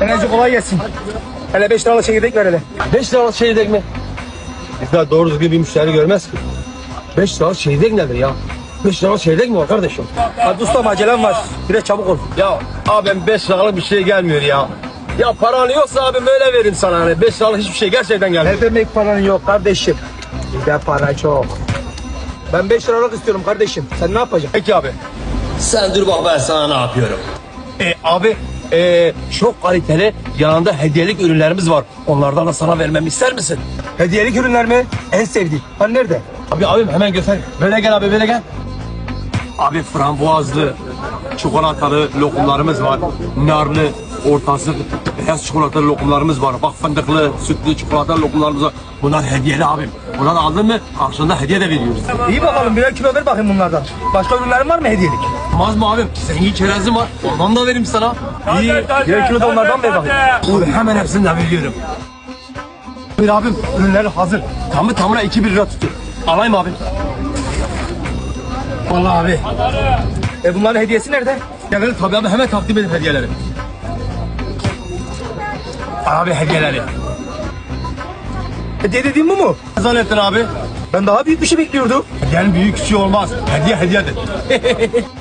Enerji kolay gelsin. Hele 5 liralık çekirdek ver hele. 5 liralık çeyrek mi? Bizler doğru düzgün bir müşteri görmez ki. 5 liralık çeyrek nedir ya? 5 liralık çeyrek mi var kardeşim? Hadi ustam acelem var. Biraz çabuk ol. Ya abim 5 liralık bir şey gelmiyor ya. Ya paran yoksa abim böyle veririm sana hani 5 liralık hiçbir şey gerçekten gelmiyor. Ne demek paran yok kardeşim? Bizde para çok. Ben 5 liralık istiyorum kardeşim. Sen ne yapacaksın? Peki abi. Sen dur bak ben sana ne yapıyorum. E, abi e, çok kaliteli yanında hediyelik ürünlerimiz var. Onlardan da sana vermemi ister misin? Hediyelik ürünler mi? En sevdiğim. Hani nerede? Abi abim hemen göster. Böyle gel abi böyle gel. Abi frambuazlı, çikolatalı lokumlarımız var. Narlı, ortası beyaz çikolatalı lokumlarımız var. Bak fındıklı, sütlü çikolatalı lokumlarımız var. Bunlar hediyeli abim. Bunları aldın mı karşılığında hediye de veriyoruz. İyi bakalım birer kilo ver bakayım bunlardan. Başka ürünlerin var mı hediyelik? Olmaz mı abim? Senin çerezin var. Ondan da vereyim sana. İyi. Birer kilo da onlardan ver bakayım. Abi hemen hepsini de veriyorum. Bir abim ürünleri hazır. Tamı tamına 2 lira tutuyor. Alayım abim. Vallahi abi. E bunların hediyesi nerede? Gel tabii abi hemen takdim edin hediyeleri. Abi hediyeleri. Hediye dediğin bu mu? Ne zannettin abi? Ben daha büyük bir şey bekliyordum. Hediyenin büyük küçüğü olmaz. Hediye hediyedir.